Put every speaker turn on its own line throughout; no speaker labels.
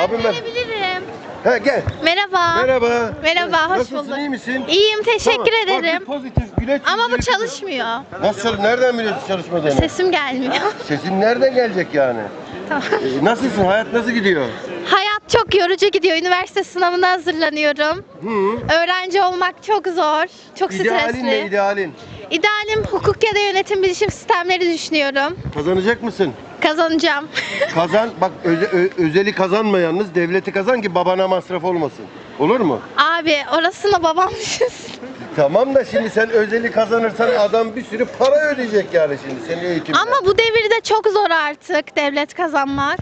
Abim ben.
Gelebilirim.
He gel.
Merhaba.
Merhaba.
Merhaba, hoş
Nasılsın,
bulduk.
iyi misin?
İyiyim, teşekkür
Tamam. Bak,
ederim.
pozitif, güleç
Ama bu
yüzlü
çalışmıyor.
Nasıl çalış? Nereden biliyorsun çalışmadığını?
Sesim gelmiyor.
Sesin nereden gelecek yani?
tamam.
Ee, nasılsın? Hayat nasıl gidiyor?
Çok yorucu gidiyor. Üniversite sınavına hazırlanıyorum.
Hı.
Öğrenci olmak çok zor. Çok
İdealin ne
stresli.
idealin?
İdealim hukuk ya da yönetim bilişim sistemleri düşünüyorum.
Kazanacak mısın?
Kazanacağım.
Kazan. Bak öze- ö- özeli kazanma yalnız. Devleti kazan ki babana masraf olmasın. Olur mu?
Abi orasını babam düşünsün.
Tamam da şimdi sen özeli kazanırsan adam bir sürü para ödeyecek yani şimdi senin eğitimine.
Ama bu devirde çok zor artık devlet kazanmak.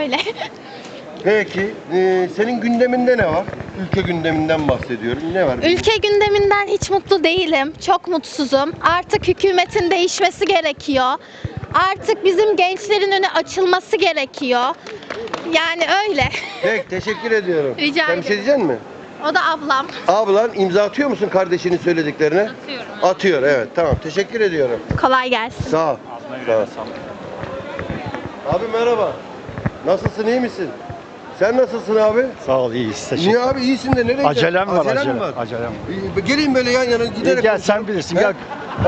Öyle.
Peki e, senin gündeminde ne var? Ülke gündeminden bahsediyorum. Ne var?
Ülke gündeminden hiç mutlu değilim. Çok mutsuzum. Artık hükümetin değişmesi gerekiyor. Artık bizim gençlerin önü açılması gerekiyor. Yani öyle.
Peki teşekkür ediyorum.
Rica
Sen bir şey
ederim.
diyecek misin?
O da ablam.
Ablan imza atıyor musun kardeşinin söylediklerine?
Atıyorum.
Atıyor evet tamam teşekkür ediyorum.
Kolay gelsin.
Sağ ol. Sağ ol. Abi merhaba. Nasılsın iyi misin? Sen nasılsın abi?
Sağ ol iyiyiz. Teşekkür
Niye abi iyisin de nereye
Acelem var acelem.
mi var?
Acelem.
İyi, Gelin böyle yan yana giderek.
gel,
konuşalım.
sen bilirsin,
He?
gel.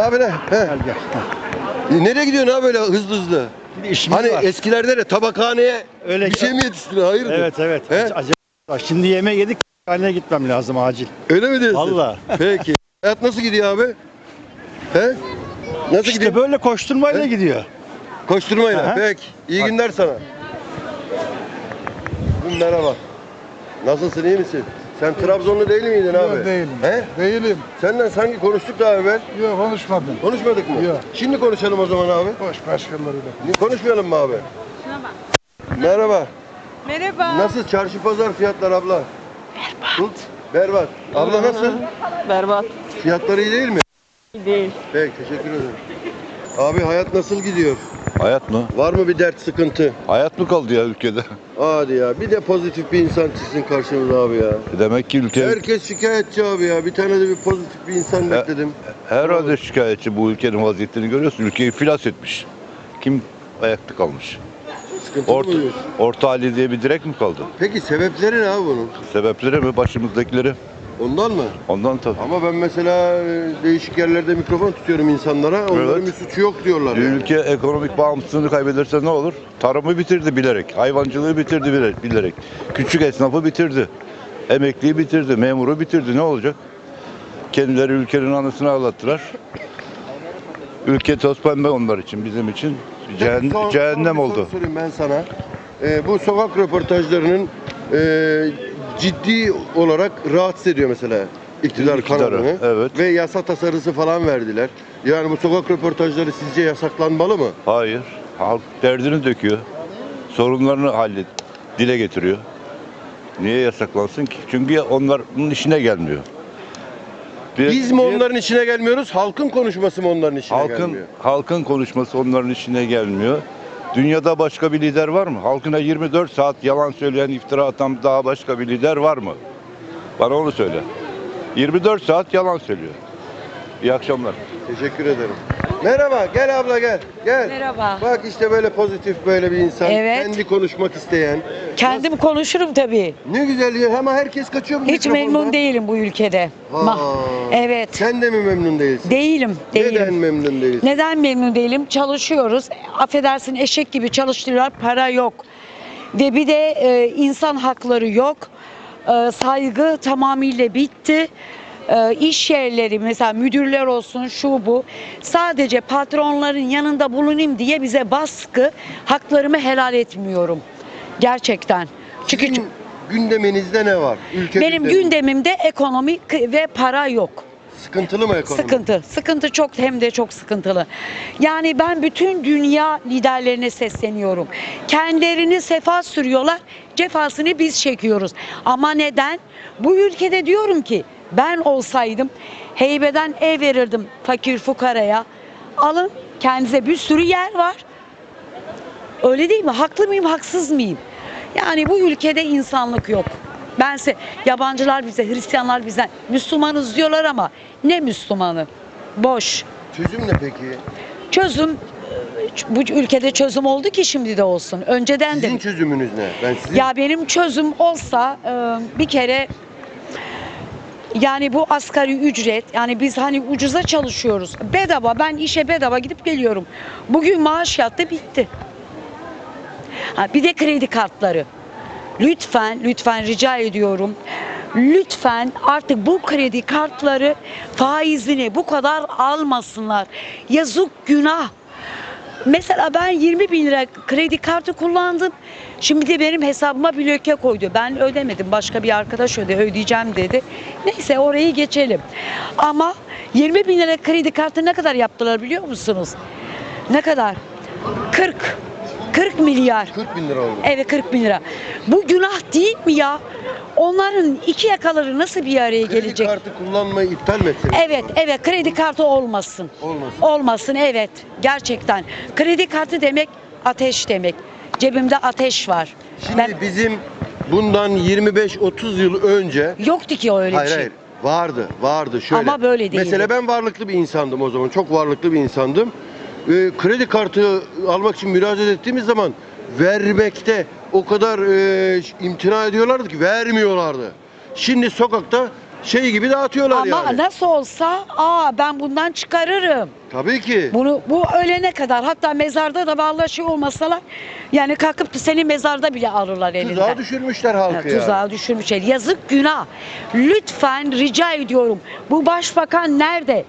Abi ne? He.
Gel gel.
E, Nereye gidiyorsun abi böyle hızlı hızlı?
Bir işimiz
Hani
var.
eskilerde de tabakhaneye
Öyle
bir şey mi yetiştirdin? Hayırdır?
Evet evet.
He?
Acele var. Şimdi yemeğe yedik. Haline gitmem lazım acil.
Öyle mi diyorsun?
Vallahi.
Peki. Hayat nasıl gidiyor abi? He? Nasıl
İşte
gidiyor?
böyle koşturmayla gidiyor.
Koşturmayla.
Aha.
Peki. İyi günler sana. Merhaba. Nasılsın iyi misin? Sen Trabzonlu değil miydin abi?
Yok değilim.
He?
Değilim.
Senden sanki konuştuk daha evvel.
Yok konuşmadım.
Konuşmadık mı?
Yok.
Şimdi konuşalım o zaman abi.
Boş başkalarıyla.
Niye Konuşmayalım mı abi? Merhaba.
Merhaba.
Nasıl çarşı pazar fiyatlar abla? Berbat. Berbat. Abla nasıl?
Berbat.
Fiyatları iyi değil mi?
Değil.
Peki teşekkür ederim. Abi hayat nasıl gidiyor?
Hayat mı?
Var mı bir dert sıkıntı?
Hayat mı kaldı ya ülkede?
Hadi ya bir de pozitif bir insan çıksın karşımıza abi ya.
Demek ki ülke
Herkes şikayetçi abi ya. Bir tane de bir pozitif bir insan bekledim.
herhalde şikayetçi bu ülkenin vaziyetini görüyorsun. Ülkeyi iflas etmiş. Kim ayakta kalmış?
Sıkıntı
Orta,
mı diyorsun?
orta hali diye bir direk mi kaldı?
Peki sebepleri ne abi bunun?
Sebepleri mi? Başımızdakileri.
Ondan mı?
Ondan tabii.
Ama ben mesela e, değişik yerlerde mikrofon tutuyorum insanlara. Onların bir suçu yok diyorlar. yani.
Ülke ekonomik bağımsızlığını kaybederse ne olur? Tarımı bitirdi bilerek. Hayvancılığı bitirdi bilerek. bilerek. Küçük esnafı bitirdi. Emekliyi bitirdi. Memuru bitirdi. Ne olacak? Kendileri ülkenin anısını ağlattılar. Ülke toz pembe onlar için, bizim için. Cehennem,
son- son
cehennem
bir
oldu.
sorayım ben sana. Ee, bu sokak röportajlarının e, ciddi olarak rahatsız ediyor mesela iktidar
İktidarı,
kanadını.
evet.
Ve yasa tasarısı falan verdiler. Yani bu sokak röportajları sizce yasaklanmalı mı?
Hayır. Halk derdini döküyor. Sorunlarını hallet, dile getiriyor. Niye yasaklansın ki? Çünkü onların işine gelmiyor. Bir-
Biz mi
bir-
onların içine gelmiyoruz? Halkın konuşması mı onların içine
halkın
gelmiyor?
halkın konuşması onların işine gelmiyor. Dünyada başka bir lider var mı? Halkına 24 saat yalan söyleyen, iftira atan daha başka bir lider var mı? Bana onu söyle. 24 saat yalan söylüyor. İyi akşamlar.
Teşekkür ederim. Merhaba, gel abla gel. Gel.
Merhaba.
Bak işte böyle pozitif böyle bir insan.
Evet.
Kendi konuşmak isteyen.
Kendim konuşurum tabii.
Ne güzel ya ama herkes kaçıyor bu
Hiç
mikrofondan.
memnun değilim bu ülkede. Ma- evet.
Sen de mi memnun değilsin?
Değilim. Değilim.
Neden memnun değilsin?
Neden memnun değilim? Çalışıyoruz. Affedersin eşek gibi çalıştırıyorlar. Para yok. Ve bir de e, insan hakları yok. E, saygı tamamıyla bitti. E, iş yerleri mesela müdürler olsun şu bu sadece patronların yanında bulunayım diye bize baskı haklarımı helal etmiyorum gerçekten çünkü
Sizin gündeminizde ne var? Ülke
benim
gündemi.
gündemimde ekonomi ve para yok
Sıkıntılı mı ekonomi?
Sıkıntı. Sıkıntı çok hem de çok sıkıntılı. Yani ben bütün dünya liderlerine sesleniyorum. Kendilerini sefa sürüyorlar. Cefasını biz çekiyoruz. Ama neden? Bu ülkede diyorum ki ben olsaydım heybeden ev verirdim fakir fukaraya. Alın kendinize bir sürü yer var. Öyle değil mi? Haklı mıyım, haksız mıyım? Yani bu ülkede insanlık yok. Bense yabancılar bize, Hristiyanlar bize Müslümanız diyorlar ama ne Müslümanı? Boş.
Çözüm ne peki?
Çözüm bu ülkede çözüm oldu ki şimdi de olsun. Önceden de
Sizin çözümünüz ne? Ben sizin
ya benim çözüm olsa bir kere yani bu asgari ücret yani biz hani ucuza çalışıyoruz. Bedava ben işe bedava gidip geliyorum. Bugün maaş yattı bitti. Ha, bir de kredi kartları. Lütfen lütfen rica ediyorum. Lütfen artık bu kredi kartları faizini bu kadar almasınlar. Yazık günah. Mesela ben 20 bin lira kredi kartı kullandım. Şimdi de benim hesabıma bloke koydu. Ben ödemedim. Başka bir arkadaş öde ödeyeceğim dedi. Neyse orayı geçelim. Ama 20 bin lira kredi kartı ne kadar yaptılar biliyor musunuz? Ne kadar? 40. 40 milyar.
40 bin lira oldu.
Evet 40 bin lira. Bu günah değil mi ya? Onların iki yakaları nasıl bir araya
Kredi
gelecek?
kartı kullanmayı iptal mi etseniz?
Evet, evet kredi kartı olmasın.
Olmasın.
Olmasın evet. Gerçekten. Kredi kartı demek ateş demek. Cebimde ateş var.
Şimdi
ben
bizim bundan 25-30 yıl önce
yoktu ki öyle
hayır
bir şey.
hayır vardı vardı şöyle.
Ama böyle değildi.
Mesela ben varlıklı bir insandım o zaman çok varlıklı bir insandım. Ee, kredi kartı almak için müracaat ettiğimiz zaman vermekte o kadar e, imtina ediyorlardı ki vermiyorlardı. Şimdi sokakta şey gibi dağıtıyorlar
Ama
yani.
nasıl olsa aa ben bundan çıkarırım.
Tabii ki.
Bunu bu ölene kadar hatta mezarda da vallahi şey olmasalar yani kalkıp da seni mezarda bile alırlar elinden.
Tuzağa düşürmüşler halkı
Ya,
ya.
tuzağa düşürmüşler. Yazık günah. Lütfen rica ediyorum. Bu başbakan nerede?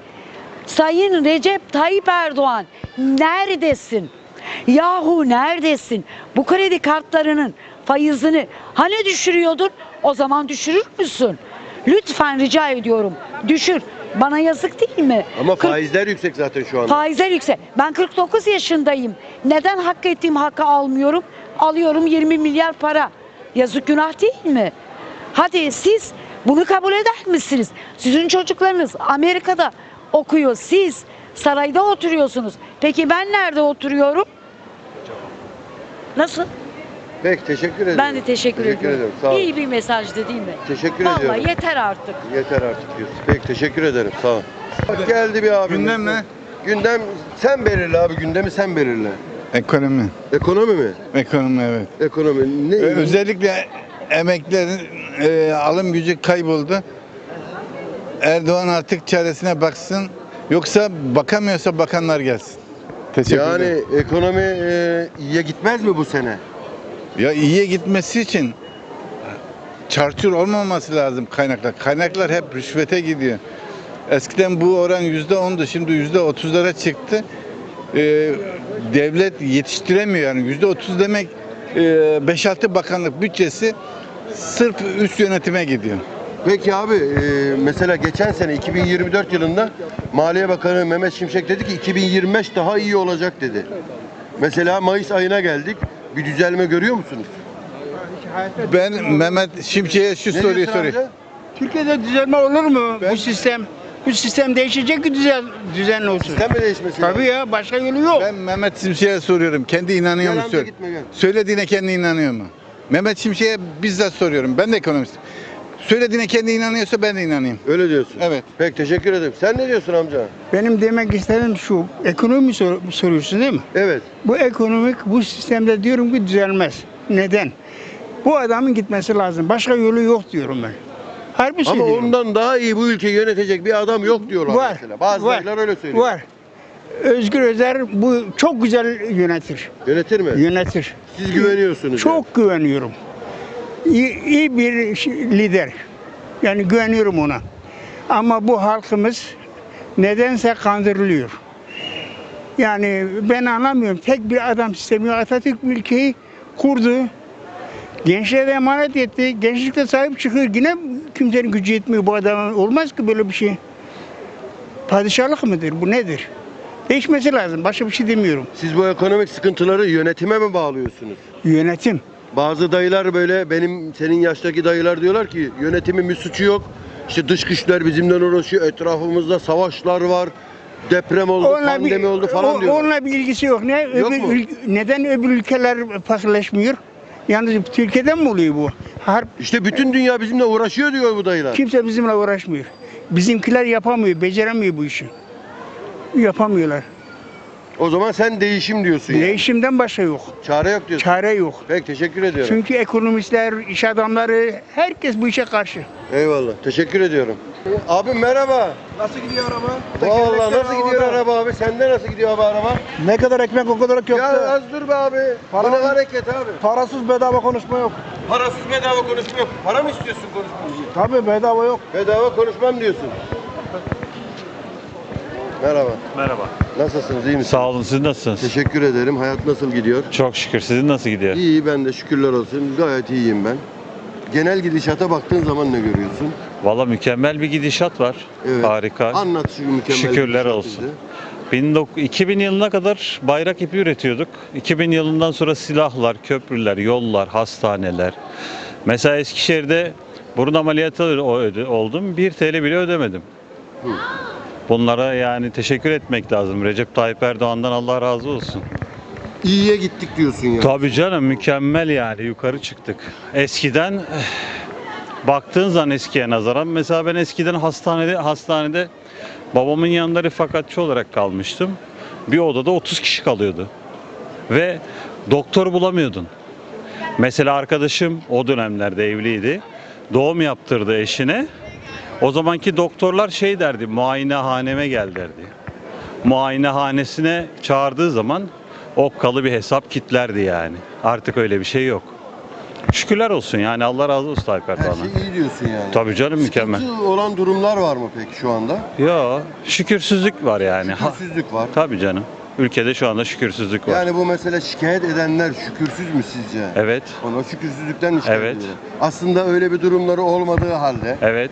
Sayın Recep Tayyip Erdoğan neredesin? Yahu neredesin? Bu kredi kartlarının faizini hani düşürüyordun? O zaman düşürür müsün? Lütfen rica ediyorum. Düşür. Bana yazık değil mi?
Ama
Kırk-
faizler yüksek zaten şu anda.
Faizler yüksek. Ben 49 yaşındayım. Neden hak ettiğim hakkı almıyorum? Alıyorum 20 milyar para. Yazık günah değil mi? Hadi siz bunu kabul eder misiniz? Sizin çocuklarınız Amerika'da okuyor. Siz sarayda oturuyorsunuz. Peki ben nerede oturuyorum? Nasıl?
Peki teşekkür ederim.
Ben de teşekkür, ediyorum.
ederim. Sağ.
İyi bir mesajdı değil mi?
Teşekkür
Vallahi
ediyorum.
yeter artık.
Yeter artık diyorsun. Peki teşekkür ederim. Sağ ol. Bak geldi bir abimiz.
Gündem ne?
Gündem sen belirle abi. Gündemi sen belirle.
Ekonomi.
Ekonomi mi?
Ekonomi evet.
Ekonomi. Ne?
Özellikle emeklilerin e, alım gücü kayboldu. Erdoğan artık çaresine baksın. Yoksa bakamıyorsa bakanlar gelsin. Teşekkür
yani
ederim.
ekonomi e, iyiye gitmez mi bu sene?
Ya iyiye gitmesi için çarçur olmaması lazım kaynaklar. Kaynaklar hep rüşvete gidiyor. Eskiden bu oran yüzde ondu, şimdi yüzde otuzlara çıktı. Ee, devlet yetiştiremiyor yani yüzde otuz demek e, beş altı bakanlık bütçesi sırf üst yönetime gidiyor.
Peki abi e, mesela geçen sene 2024 yılında Maliye Bakanı Mehmet Şimşek dedi ki 2025 daha iyi olacak dedi. Mesela Mayıs ayına geldik. Bir düzelme görüyor musunuz?
Ben Mehmet Şimşek'e şu
Ne
soruyu
diyorsun
sorayım.
amca?
Türkiye'de düzelme olur mu
Ben-
bu sistem? Bu sistem değişecek ki düzen, düzen olsun.
Sistem mi değişmesi lazım?
Tabii ya başka yolu yok.
Ben Mehmet Şimşek'e soruyorum. Kendi inanıyor
Gel
mu?
amca
Söyle.
gitme gel.
Söylediğine kendi inanıyor mu? Mehmet Şimşek'e bizzat soruyorum. Ben de ekonomistim. Söylediğine kendi inanıyorsa ben de inanayım.
Öyle diyorsun.
Evet.
Peki teşekkür ederim. Sen ne diyorsun amca?
Benim demek istediğim şu, ekonomi sor- soruyorsun değil mi?
Evet.
Bu ekonomik bu sistemde diyorum ki düzelmez. Neden? Bu adamın gitmesi lazım. Başka yolu yok diyorum ben. Harbi
Ama
söylüyorum.
ondan daha iyi bu ülkeyi yönetecek bir adam yok diyorlar
var.
mesela. Bazıları öyle söylüyor.
Var. Özgür Özer bu çok güzel yönetir.
Yönetir mi?
Yönetir.
Siz güveniyorsunuz.
Çok güveniyorum. İyi, iyi bir lider. Yani güveniyorum ona. Ama bu halkımız nedense kandırılıyor. Yani ben anlamıyorum. Tek bir adam sistemi. Atatürk ülkeyi kurdu. Gençlere de emanet etti. Gençlik de sahip çıkıyor. Yine kimsenin gücü yetmiyor bu adama. Olmaz ki böyle bir şey. Padişahlık mıdır? Bu nedir? Değişmesi lazım. Başka bir şey demiyorum.
Siz bu ekonomik sıkıntıları yönetime mi bağlıyorsunuz?
Yönetim.
Bazı dayılar böyle benim senin yaştaki dayılar diyorlar ki yönetimin bir suçu yok. İşte dış güçler bizimle uğraşıyor. Etrafımızda savaşlar var. Deprem oldu, pandemi oldu falan
o-
diyorlar.
Onunla bir ilgisi yok. Ne?
Yok
öbür,
mu?
ül- neden öbür ülkeler fakirleşmiyor? Yalnız Türkiye'den mi oluyor bu? Harp
İşte bütün dünya bizimle uğraşıyor diyor bu dayılar.
kimse bizimle uğraşmıyor. Bizimkiler yapamıyor, beceremiyor bu işi. Yapamıyorlar.
O zaman sen değişim diyorsun yani.
Değişimden başka yok.
Çare yok diyorsun.
Çare yok.
Peki teşekkür ediyorum.
Çünkü ekonomistler, iş adamları herkes bu işe karşı.
Eyvallah. Teşekkür ediyorum. Abi merhaba.
Nasıl gidiyor araba?
Vallahi nasıl gidiyor araba abi? Sende nasıl gidiyor abi araba?
Ne kadar ekmek o kadar köfte.
Ya az dur be abi.
Para-
Bu ne hareket abi?
Parasız bedava konuşma yok.
Parasız bedava konuşma yok. Para mı istiyorsun konuşmak için?
Tabii bedava yok.
Bedava konuşmam diyorsun. Merhaba.
Merhaba.
Nasılsınız? iyi misiniz?
Sağ olun. Siz nasılsınız?
Teşekkür ederim. Hayat nasıl gidiyor?
Çok şükür. Sizin nasıl gidiyor?
İyi ben de şükürler olsun. Gayet iyiyim ben. Genel gidişata baktığın zaman ne görüyorsun?
Valla mükemmel bir gidişat var.
Evet.
Harika.
Anlat şu mükemmel
Şükürler olsun.
bize.
19 2000 yılına kadar bayrak ipi üretiyorduk. 2000 yılından sonra silahlar, köprüler, yollar, hastaneler. Mesela Eskişehir'de burun ameliyatı öde- oldum. 1 TL bile ödemedim. Bunlara yani teşekkür etmek lazım. Recep Tayyip Erdoğan'dan Allah razı olsun.
İyiye gittik diyorsun ya.
Tabii canım mükemmel yani yukarı çıktık. Eskiden eh, baktığın zaman eskiye nazaran mesela ben eskiden hastanede hastanede babamın yanında refakatçi olarak kalmıştım. Bir odada 30 kişi kalıyordu. Ve doktor bulamıyordun. Mesela arkadaşım o dönemlerde evliydi. Doğum yaptırdı eşine. O zamanki doktorlar şey derdi, muayenehaneme gel derdi. Muayenehanesine çağırdığı zaman okkalı bir hesap kitlerdi yani. Artık öyle bir şey yok. Şükürler olsun yani Allah razı olsun Tayyip
Her
Erdoğan'a.
şey iyi diyorsun yani.
Tabii canım mükemmel.
Sıkıntı olan durumlar var mı peki şu anda?
Ya şükürsüzlük var yani. Ha,
Şükürsüzlük var.
tabii canım. Ülkede şu anda şükürsüzlük var.
Yani bu mesela şikayet edenler şükürsüz mü sizce?
Evet.
Ona şükürsüzlükten mi şikayet
Evet.
ediyorlar? Aslında öyle bir durumları olmadığı halde.
Evet.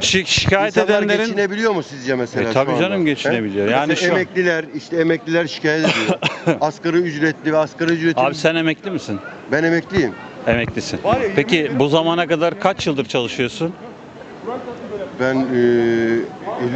Şi- şikayet
İnsanlar
edenlerin
geçinebiliyor mu sizce mesela
E,
şu
tabii
anda?
canım geçinebiliyor.
He?
Yani
mesela
şu
emekliler, işte emekliler şikayet ediyor. asgari ücretli ve asgari ücretli.
Abi sen emekli misin?
Ben emekliyim.
Emeklisin. Peki bu zamana kadar kaç yıldır çalışıyorsun?
Ben eee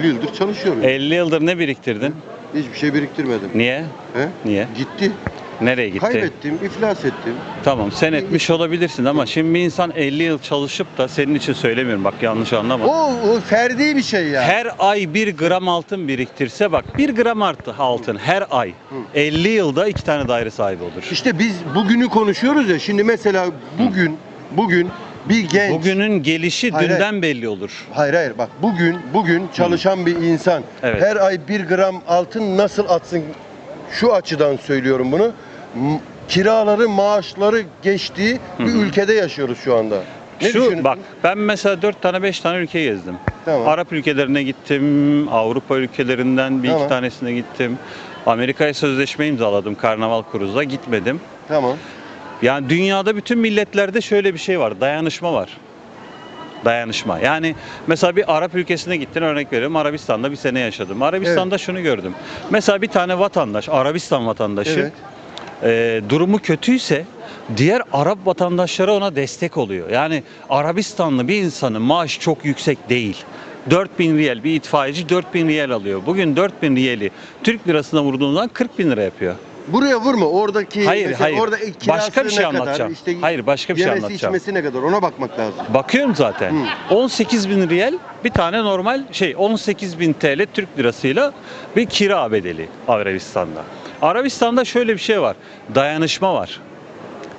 50 yıldır çalışıyorum.
50 yıldır ne biriktirdin?
Hiçbir şey biriktirmedim.
Niye?
He?
Niye?
Gitti.
Nereye gitti?
Kaybettim, iflas ettim.
Tamam sen etmiş olabilirsin ama şimdi bir insan 50 yıl çalışıp da senin için söylemiyorum bak yanlış anlama.
O, o ferdi bir şey ya.
Her ay 1 gram altın biriktirse bak 1 gram artı altın her ay 50 yılda iki tane daire sahibi olur.
İşte biz bugünü konuşuyoruz ya. Şimdi mesela bugün, bugün bir genç.
Bugünün gelişi
Hayır,
dünden belli olur.
Hayır hayır bak bugün bugün çalışan bir insan
Evet.
her ay bir gram altın nasıl atsın şu açıdan söylüyorum bunu. M- Kiraları, maaşları geçtiği bir ülkede yaşıyoruz şu anda. Ne
Şu
düşünüyorsun?
bak ben mesela 4 tane 5 tane ülke gezdim.
Tamam.
Arap ülkelerine gittim, Avrupa ülkelerinden bir
Tamam.
iki tanesine gittim. Amerika'ya sözleşme imzaladım Karnaval Cruise'da gitmedim.
Tamam.
Yani dünyada bütün milletlerde şöyle bir şey var. Dayanışma var. Dayanışma. Yani mesela bir Arap ülkesine gittin örnek veriyorum. Arabistan'da bir sene yaşadım. Arabistan'da şunu gördüm. Mesela bir tane vatandaş, Arabistan vatandaşı
Evet.
e, durumu kötüyse diğer Arap vatandaşları ona destek oluyor. Yani Arabistanlı bir insanın maaşı çok yüksek değil. 4000 riyal bir itfaiyeci 4000 riyal alıyor. Bugün 4000 riyali Türk lirasına vurduğundan 40 bin lira yapıyor.
Buraya vurma. Oradaki
Hayır,
mesela
hayır.
orada kirası
Başka bir şey
ne kadar,
anlatacağım.
işte
Hayır, başka bir şey
yemesi,
anlatacağım.
içmesi ne kadar ona bakmak lazım.
Bakıyorum zaten. 18 bin riyal bir tane normal şey 18 bin TL Türk lirasıyla bir kira bedeli Arabistan'da. Arabistan'da şöyle bir şey var. Dayanışma var.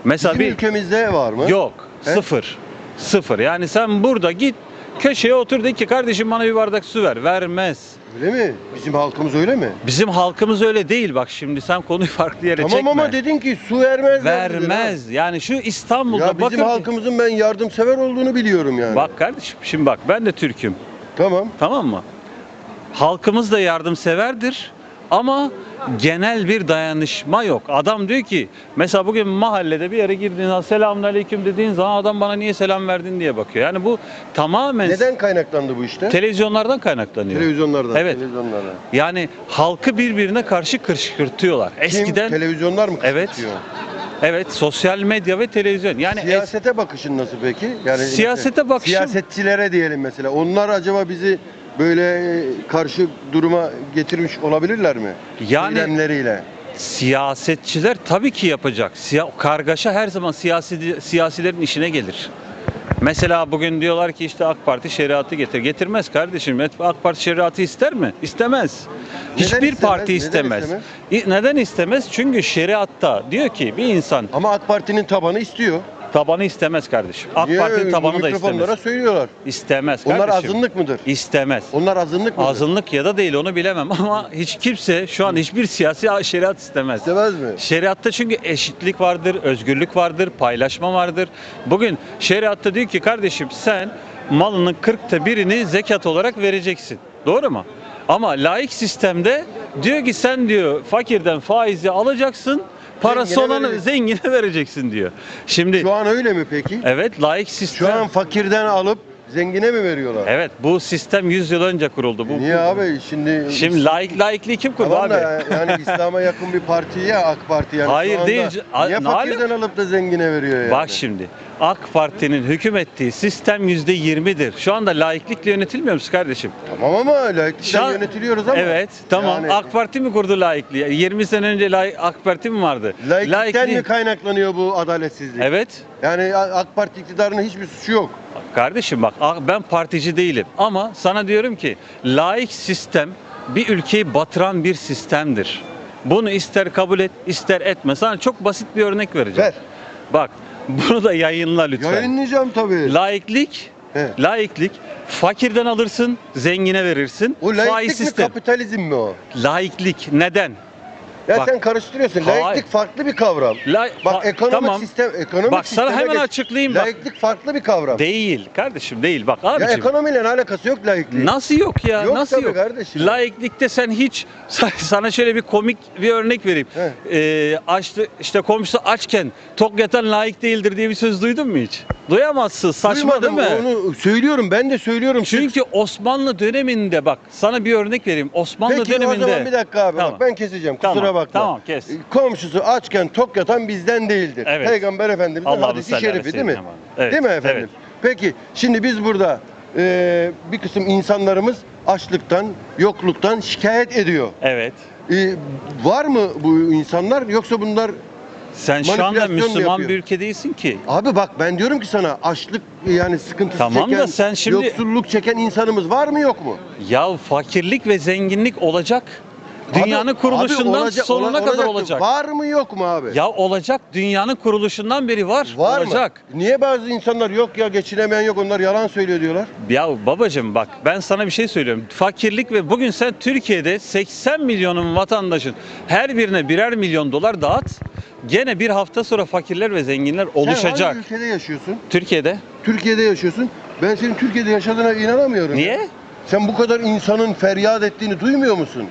Mesela
Bizim
bir
ülkemizde var mı?
yok.
He?
Sıfır. Sıfır. Yani sen burada git köşeye otur de ki kardeşim bana bir bardak su ver. Vermez.
Öyle mi? Bizim halkımız öyle mi?
Bizim halkımız öyle değil bak şimdi sen konuyu farklı yere
Tamam
çekme.
ama dedin ki su vermezler.
Vermez. Yani şu İstanbul'da
Ya bizim
bakın.
halkımızın ben yardımsever olduğunu biliyorum yani.
Bak kardeşim şimdi bak ben de Türk'üm.
Tamam.
Tamam mı? Halkımız da yardımseverdir ama genel bir dayanışma yok. Adam diyor ki mesela bugün mahallede bir yere girdiğin zaman selamünaleyküm dediğin zaman adam bana niye selam verdin diye bakıyor. Yani bu tamamen
Neden kaynaklandı bu işte?
televizyonlardan kaynaklanıyor.
Televizyonlardan.
Evet.
Televizyonlardan.
Yani halkı birbirine karşı kışkırtıyorlar.
Kim?
Eskiden
Televizyonlar mı
Evet.
kışkırtıyor?
evet sosyal medya ve televizyon. Yani es-
Siyasete bakışın nasıl peki? Yani
Siyasete bakışım-
Siyasetçilere diyelim mesela. Onlar acaba bizi böyle karşı duruma getirmiş olabilirler mi?
Yani-
Eylemleriyle.
Siyasetçiler tabii ki yapacak. Siya- kargaşa her zaman siyasi siyasilerin işine gelir. Mesela bugün diyorlar ki işte AK Parti şeriatı getir. Getirmez kardeşim. AK Parti şeriatı ister mi? İstemez.
Neden
Hiçbir
istemez?
parti
Neden
istemez.
istemez?
İ- Neden istemez? Çünkü şeriatta diyor ki bir insan
Ama AK Parti'nin tabanı istiyor.
Tabanı istemez kardeşim. AK
Niye?
Parti'nin tabanı da istemez.
söylüyorlar.
İstemez
Onlar
kardeşim.
azınlık mıdır?
İstemez.
Onlar azınlık mıdır?
Azınlık ya da değil onu bilemem ama hiç kimse şu an hiçbir siyasi şeriat istemez.
İstemez mi?
Şeriatta çünkü eşitlik vardır, özgürlük vardır, paylaşma vardır. Bugün şeriatta diyor ki kardeşim sen malının 40'ta birini zekat olarak vereceksin. Doğru mu? Ama laik sistemde diyor ki sen diyor fakirden faizi alacaksın, parası
Zengine
olanı zengine vereceksin diyor. Şimdi
Şu an öyle mi peki?
evet laik sistem
Şu an fakirden alıp zengine mi veriyorlar?
Evet bu sistem 100 yıl önce kuruldu. Bu,
Niye abi şimdi
Şimdi laik laikliği kim kurdu
Tamam
abi?
da yani İslam'a yakın bir parti ya AK Parti yani.
Hayır
Şu anda
değil.
Niye
ne
fakirden alıp da zengine veriyor yani?
Bak şimdi AK Parti'nin hükümettiği sistem %20'dir. Şu anda laiklikle yönetilmiyor musun kardeşim?
Tamam ama laiklikten
Şu an-
yönetiliyoruz ama.
Evet tamam
Yani
AK Parti mi kurdu laikliği? 20 sene önce laik- AK Parti mi vardı?
Laiklikten mi kaynaklanıyor bu adaletsizlik?
Evet.
Yani AK Parti iktidarının hiçbir suçu yok.
Kardeşim bak ben partici değilim ama sana diyorum ki laik sistem bir ülkeyi batıran bir sistemdir. Bunu ister kabul et ister etme. Sana çok basit bir örnek vereceğim.
Ver.
Bak bunu da yayınla lütfen.
Yayınlayacağım tabii.
Laiklik,
He.
laiklik fakirden alırsın, zengine verirsin.
O
Faiz
laiklik mi
sistem.
kapitalizm mi o?
Laiklik neden?
Ya
Bak.
sen karıştırıyorsun.
Hayır.
Laiklik farklı bir kavram.
La-
Bak ekonomik
tamam.
sistem, ekonomik
Bak sana hemen
geç.
açıklayayım bak.
Laiklik farklı bir kavram.
Değil kardeşim değil bak
ya
abiciğim.
ekonomiyle ne alakası yok laikliğin.
Nasıl yok ya?
Yok
Nasıl yok?
kardeşim.
Laiklikte sen hiç sana şöyle bir komik bir örnek vereyim.
He.
Ee, açtı işte komşusu açken tok yatan layık değildir diye bir söz duydun mu hiç? Duyamazsın. Saçma
Duymadım,
değil mi?
Onu söylüyorum ben de söylüyorum.
Çünkü Osmanlı döneminde bak sana bir örnek vereyim. Osmanlı
Peki
döneminde
o zaman bir dakika abi
Tamam.
bak ben keseceğim kusura
Tamam,
bakma.
tamam, kes.
Komşusu açken tok yatan bizden değildir.
Evet.
Peygamber Efendimiz'in
Allah'ım
hadisi
salli
şerifi değil mi?
seyyidina Evet,
Değil mi efendim? Peki şimdi biz burada e, bir kısım insanlarımız açlıktan, yokluktan şikayet ediyor.
Evet.
E, var mı bu insanlar yoksa bunlar
Sen şu anda
Manipülasyon mu
Müslüman
yapıyor?
bir ülke değilsin ki.
Abi bak ben diyorum ki sana açlık yani sıkıntısı
Tamam da
çeken,
sen şimdi-
yoksulluk çeken insanımız var mı yok mu?
Ya fakirlik ve zenginlik olacak. Dünyanın
Abi-
kuruluşundan
abi olacak-
sonuna
ola-
kadar
olacak.
olacak.
Var mı yok mu abi?
Ya olacak. Dünyanın kuruluşundan beri var.
Var
olacak.
mı? Niye bazı insanlar yok ya geçinemeyen yok onlar yalan söylüyor diyorlar?
Ya babacım bak ben sana bir şey söylüyorum. Fakirlik ve bugün sen Türkiye'de 80 milyonun vatandaşın her birine birer milyon dolar dağıt. Gene bir hafta sonra fakirler ve zenginler
Sen
oluşacak.
hangi ülkede yaşıyorsun?
Türkiye'de.
Türkiye'de yaşıyorsun. Ben senin Türkiye'de yaşadığına inanamıyorum.
Niye?
ya. Sen bu kadar insanın feryat ettiğini duymuyor musun?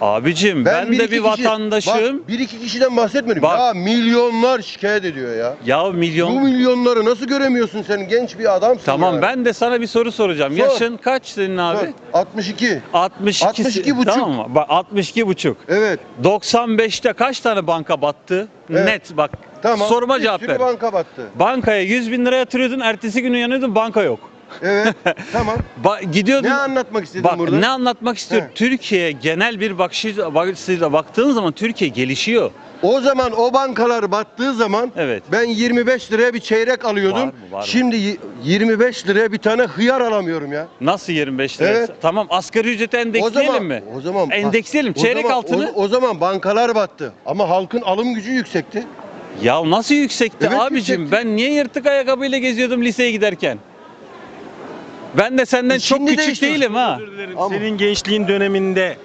Abicim ben, de
iki
bir
kişi-
vatandaşım.
Bak, bir iki kişiden bahsetmedim.
Bak.
Ya milyonlar şikayet ediyor ya.
ya
Bu
milyon
milyonları nasıl göremiyorsun sen genç bir adamsın
Tamam
ya.
ben de sana bir soru soracağım.
Sor.
Yaşın kaç senin abi?
Bak, 62.
62.
62 buçuk.
Tamam mı? Bak 62 buçuk.
Evet.
95'te kaç tane banka battı?
Evet.
Net bak.
Tamam.
Soruma
Bir
cevap ver.
banka battı.
Bankaya 100 bin lira yatırıyordun, ertesi gün uyanıyordun banka yok.
Evet. tamam. Ne
Ba- gidiyordun.
anlatmak istedin
Bak
burada?
ne anlatmak istiyorum.
He.
Türkiye genel bir bakışıyla, bakışıyla baktığın zaman Türkiye gelişiyor.
O zaman o bankalar battığı zaman
Evet.
ben 25 liraya bir çeyrek alıyordum.
Var mı, var mı?
Şimdi y- 25 liraya bir tane hıyar alamıyorum ya.
Nasıl 25 lira?
Evet.
Tamam asgari ücreti endeksleyelim
o zaman,
mi?
O zaman
Endeksleyelim.
o
Çeyrek
zaman-
altını.
O, o zaman bankalar battı. Ama halkın alım gücü yüksekti.
Ya nasıl yüksekti
Evet,
abicim?
yüksekti.
Ben niye yırtık ayakkabıyla geziyordum liseye giderken? Ben de senden
E
çok
şimdi
küçük
değişti.
değilim ha.
Özür dilerim.
Ama-
Senin gençliğin döneminde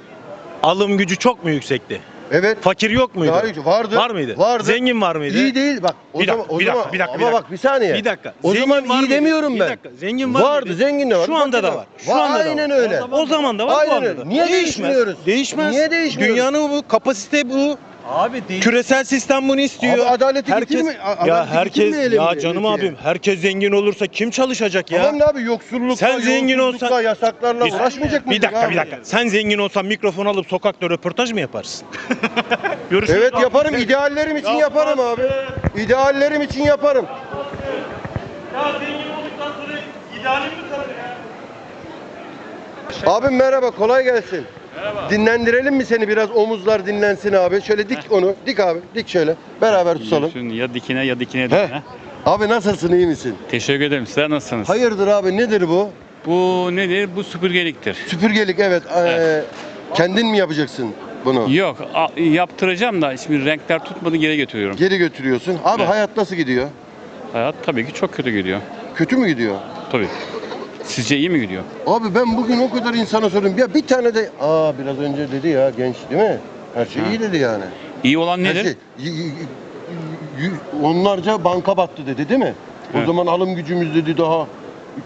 alım gücü çok mu yüksekti?
Evet.
Fakir yok muydu?
Daha yüksek. vardı.
Var mıydı?
Vardı.
Zengin var mıydı?
İyi değil bak. O
Bir dakika,
zaman, o
bir dakika,
zaman,
bir dakika,
ama
bir dakika.
bak bir saniye.
Bir dakika.
O
Zengin
zaman
var
iyi
mıydı?
demiyorum
Bir
ben.
dakika. Zengin var
Vardı,
mıydı?
zengin de var.
Şu anda da var. Şu anda da
Aynen
var.
öyle.
O zaman da var,
Aynen
bu anda
öyle.
da.
Niye
Değişmez.
değişmiyoruz?
Değişmez.
Niye değişmiyoruz?
Dünyanın bu kapasite bu.
Abi değil.
Küresel sistem bunu istiyor.
Abi adaleti getirme- a- adaleti
ya herkes ya
mi
canım
ülkeye?
abim herkes zengin olursa kim çalışacak ya?
Tamam ne abi yoksullukla,
Sen zengin olsan-
yasaklarla
Bir-
uğraşmayacak mıyız
Bir dakika
abi?
bir dakika. Sen zengin olsan mikrofon alıp sokakta röportaj mı yaparsın? Görüşürüz.
Evet yaparım. İdeallerim için yaparım abi. İdeallerim için yaparım.
Ya zengin olduktan sonra idealim mi kalır ya?
Abim merhaba kolay gelsin. Merhaba. Dinlendirelim mi seni biraz omuzlar dinlensin abi. Şöyle dik onu. Dik abi. Dik şöyle. Beraber tutalım.
Ya dikine ya dikine
Heh.
dikine.
Abi nasılsın iyi misin?
Teşekkür ederim. Sizler nasılsınız?
Hayırdır abi nedir bu?
Bu nedir? Bu süpürgeliktir.
Süpürgelik evet. Ee, kendin mi yapacaksın bunu?
Yok, a- yaptıracağım da şimdi renkler tutmadı geri götürüyorum.
Geri götürüyorsun. Abi
Evet.
hayat nasıl gidiyor?
Hayat tabii ki çok kötü gidiyor.
Kötü mü gidiyor?
Tabii. Sizce iyi mi gidiyor?
Abi ben bugün o kadar insana sordum. Ya bir tane de aa biraz önce dedi ya genç değil mi? Her şey
Ha.
iyi dedi yani.
İyi olan
Her
nedir?
şey- y- y- y- onlarca banka battı dedi değil mi? O
Evet.
zaman alım gücümüz dedi daha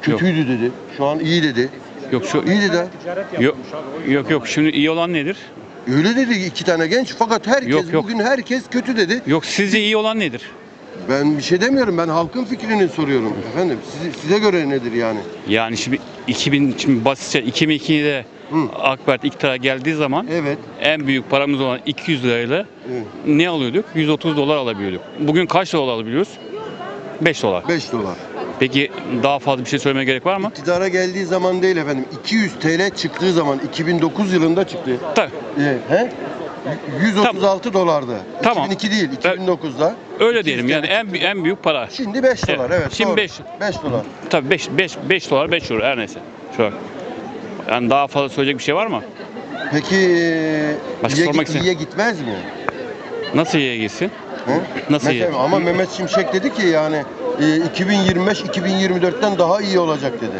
kötüydü dedi. Şu an iyi dedi.
Yok şu
İyi dedi.
yok yok yok şimdi iyi olan nedir?
Öyle dedi iki tane genç fakat herkes
Yok, yok.
bugün herkes kötü dedi.
Yok sizce iyi olan nedir?
Ben bir şey demiyorum. Ben halkın fikrini soruyorum. Efendim size, size göre nedir yani?
Yani şimdi 2000 şimdi basitçe 2002'de
Hı.
AK Parti iktidara geldiği zaman
Evet.
en büyük paramız olan 200 lirayla
evet.
ne alıyorduk? 130 dolar alabiliyorduk. Bugün kaç dolar alabiliyoruz? 5 dolar.
5 dolar.
Peki daha fazla bir şey söylemeye gerek var mı?
İktidara geldiği zaman değil efendim. 200 TL çıktığı zaman 2009 yılında çıktı.
Tabii.
Ee, he? 136 dolardı.
Tamam.
2002 değil, 2009'da.
Öyle
200
diyelim yani en, en büyük para.
Şimdi 5 dolar
Evet.
evet.
Şimdi
doğru.
beş.
5 dolar.
Tabii 5 5 5 dolar 5 euro her neyse. Şu an. Yani daha fazla söyleyecek bir şey var mı?
Peki
Başka
iyiye,
sormak
git- iyiye gitmez mi?
Nasıl iyiye gitsin?
He?
Nasıl
Mesela,
iyi?
Ama Mehmet Şimşek dedi ki yani 2025-2024'ten daha iyi olacak dedi.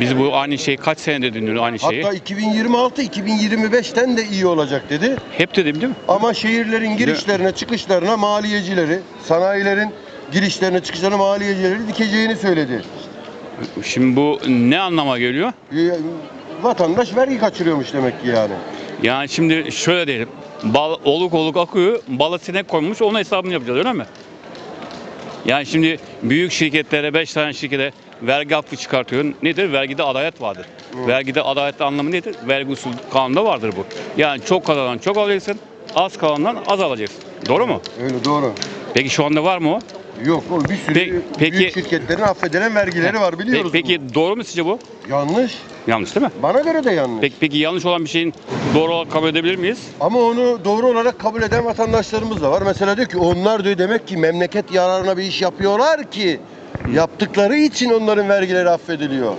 Biz bu aynı şeyi kaç senedir dinliyoruz aynı şeyi.
Hatta 2026-2025'ten de iyi olacak dedi.
Hep dedim değil mi?
Ama şehirlerin girişlerine, çıkışlarına maliyecileri, sanayilerin girişlerine, çıkışlarına maliyecileri dikeceğini söyledi.
Şimdi bu ne anlama geliyor?
E, vatandaş vergi kaçırıyormuş demek ki yani.
Yani şimdi şöyle diyelim. Bal oluk oluk akıyor. Bala sinek koymuş. Onun hesabını yapacağız öyle mi? Yani şimdi büyük şirketlere 5 tane şirkete vergi affı çıkartıyor. Nedir? Vergide adalet vardır. Vergide adalet anlamı nedir? Vergi usulü kanunda vardır bu. Yani çok kazanan çok alacaksın. Az kalandan az alacaksın. Doğru mu?
Öyle doğru.
Peki şu anda var mı o?
Yok o bir sürü
Pe- peki-
büyük şirketlerin affedilen vergileri var biliyoruz.
Pe- peki doğru mu sizce bu?
bunu. Yanlış.
Yanlış değil mi?
Bana göre de yanlış.
Peki, peki yanlış olan bir şeyin doğru olarak kabul edebilir miyiz?
Ama onu doğru olarak kabul eden vatandaşlarımız da var. Mesela diyor ki onlar diyor demek ki memleket yararına bir iş yapıyorlar ki yaptıkları için onların vergileri affediliyor.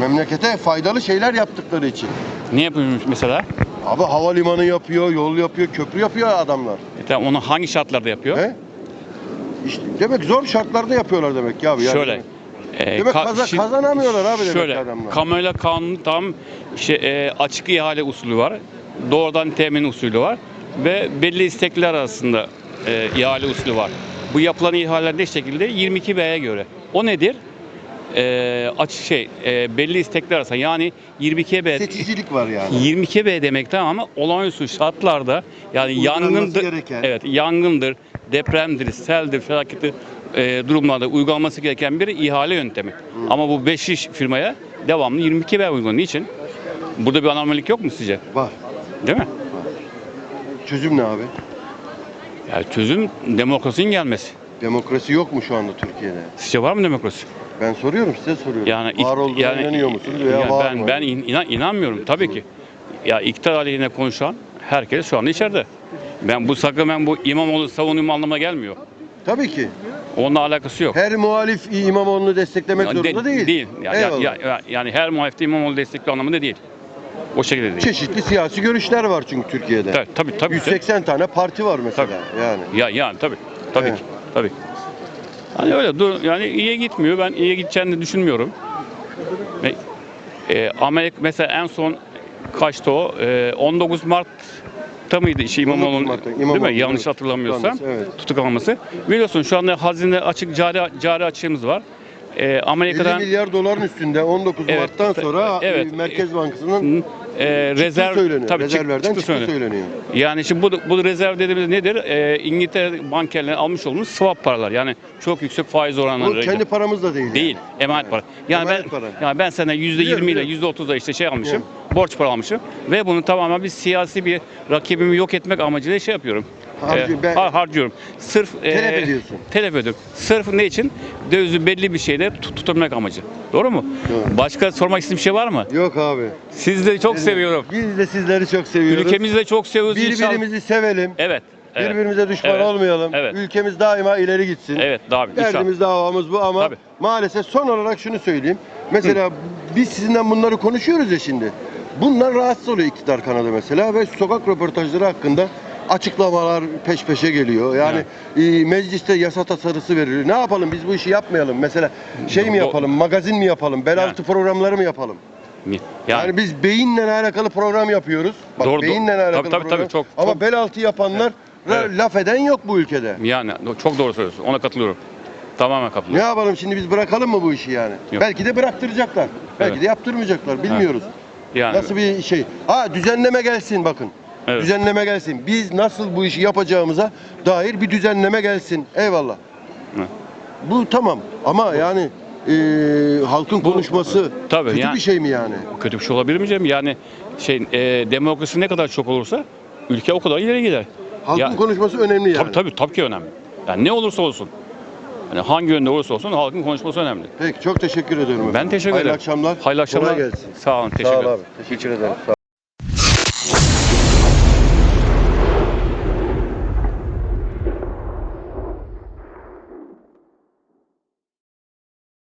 Memlekete faydalı şeyler yaptıkları için.
Ne yapıyormuş mesela?
Abi havalimanı yapıyor, yol yapıyor, köprü yapıyor adamlar.
E tamam, onu hangi şartlarda yapıyor?
He? İşte demek zor şartlarda yapıyorlar demek ki abi. Yani
Şöyle. e,
Demek
ka-
kaza- kazanamıyorlar abi demek
Şöyle,
adamlar.
kamuoyuyla kanun tam şey, e, açık ihale usulü var. Doğrudan temin usulü var. Ve belli istekler arasında e, ihale usulü var. Bu yapılan ihaleler ne şekilde? 22 B'ye göre. O nedir? E, açık şey, e, belli istekler arasında. Yani 22 B
Seçicilik var yani.
22 B demek tamam ama olağanüstü şartlarda yani
Uygulanması
yangındır,
gereken.
evet yangındır, depremdir, seldir, felaketli e, durumlarda uygulanması gereken bir ihale yöntemi. Ama bu 5 iş firmaya devamlı 22 B uygulanıyor. Niçin? Burada bir anormallik yok mu sizce?
Var.
Değil mi?
Çözüm ne abi?
Yani çözüm demokrasinin gelmesi.
Demokrasi yok mu şu anda Türkiye'de?
Sizce var mı demokrasi?
Ben soruyorum size soruyorum.
Yani
var olduğuna
yani-
inanıyor musunuz veya
yani
var
ben
mı?
ben in- inan- inanmıyorum tabii ki. Ya iktidar aleyhine konuşan herkes şu anda içeride. Ben bu sakın ben bu İmamoğlu savunuyorum anlamına gelmiyor.
Tabii ki.
Onunla alakası yok.
Her muhalif İmamoğlu'nu desteklemek
Ya
zorunda
de-
değil.
Değil. Ya- ya-
Eyvallah.
ya- ya- yani her muhalefet İmamoğlu destekli anlamında değil. O şekilde değil.
Çeşitli siyasi görüşler var çünkü Türkiye'de.
Tabii tabii. tabii.
180 tane parti var mesela yani.
Ya yani tabii. Tabii
Evet.
ki. Tabii. Hani öyle dur yani iyiye gitmiyor. Ben iyiye gideceğini düşünmüyorum. Ve, e, Amerika mesela en son kaçtı o? E, 19 Mart'ta mıydı işi
19
İmamoğlu'nun
Mart'ta,
değil
İmamoğlu,
mi? Yanlış
evet.
hatırlamıyorsam.
Tutuklanması, evet.
Tutuklanması. Biliyorsun şu anda hazine açık cari cari açığımız var. E,
50
Amerika'dan
milyar doların üstünde 19
Evet,
Mart'tan sonra
evet.
e, Merkez Bankası'nın
e, rezerv
söyleniyor.
tabii
Rezervlerden
çıktı
çıktı
söyleniyor. Yani şimdi bu, bu rezerv dediğimiz nedir? Ee, İngiltere bankerlerine almış olduğumuz swap paralar. Yani çok yüksek faiz
Bu
oranları.
kendi paramız da değil.
Değil. Emanet para. Yani
Emanet
ben
para.
yani ben senden yüzde
Biliyorum,
yirmi ile
biliyorum.
yüzde otuzda işte şey almışım. Borç para almışım. Ve bunu tamamen bir siyasi bir rakibimi yok etmek amacıyla şey yapıyorum.
Harcı-
Ee,
ben-
har- harcıyorum. Sırf
Telef
e,
ediyorsun.
Telef ediyorum. Sırf ne için? Dövizi belli bir şeyde tut- tutabilmek amacı. Doğru mu?
Doğru.
Başka sormak istediğim bir şey var mı?
Yok abi.
Sizi de çok seviyorum.
Biz de sizleri çok seviyoruz.
Ülkemizi de çok seviyoruz inşallah.
Birbirimizi sevelim.
Evet. evet.
Birbirimize düşman
Evet.
olmayalım.
Evet.
Ülkemiz daima ileri gitsin.
Evet inşallah.
Derdimiz davamız bu ama
Tabii.
maalesef son olarak şunu söyleyeyim. Mesela biz sizinle bunları konuşuyoruz ya şimdi. Bunlar rahatsız oluyor iktidar kanalı mesela ve sokak röportajları hakkında açıklamalar peş peşe geliyor. Yani e, mecliste yasa tasarısı veriliyor. Ne yapalım biz bu işi yapmayalım. Mesela şey mi yapalım, magazin mi yapalım, bel
Yani.
programları mı yapalım?
Yani,
Yani, biz beyinle alakalı program yapıyoruz. Bak
Doğru,
beyinle alakalı
Tabii, tabii,
program.
tabii, çok-
Ama
çok-
bel altı yapanlar
Evet.
laf eden yok bu ülkede.
yani çok doğru söylüyorsun. Ona katılıyorum. Tamamen
Ne
katılıyorum.
yapalım şimdi biz bırakalım mı bu işi yani?
Yok.
Belki de bıraktıracaklar. Belki
Evet.
de yaptırmayacaklar. Bilmiyoruz.
Yani
Nasıl bir şey? Ha düzenleme gelsin bakın.
Evet.
Düzenleme gelsin. Biz nasıl bu işi yapacağımıza dair bir düzenleme gelsin. Eyvallah.
Evet.
Bu tamam ama yani e, halkın
Bu-
konuşması
Tabii,
kötü
yani-
bir şey mi yani?
kötü bir şey olabilir mi canım? Yani şey e, demokrasi ne kadar çok olursa ülke o kadar ileri gider.
Halkın
Ya-
konuşması önemli yani.
Tabii tabii tabii ki önemli. Yani ne olursa olsun. Yani hangi yönde olursa olsun halkın konuşması önemli.
Peki çok teşekkür ediyorum.
Ben
efendim.
teşekkür
Hayırlı
ederim.
akşamlar.
Hayırlı akşamlar.
Kolay gelsin.
Sağ olun. Teşekkür
Sağ ol
ederim.
abi. Teşekkür ederim. Sağ.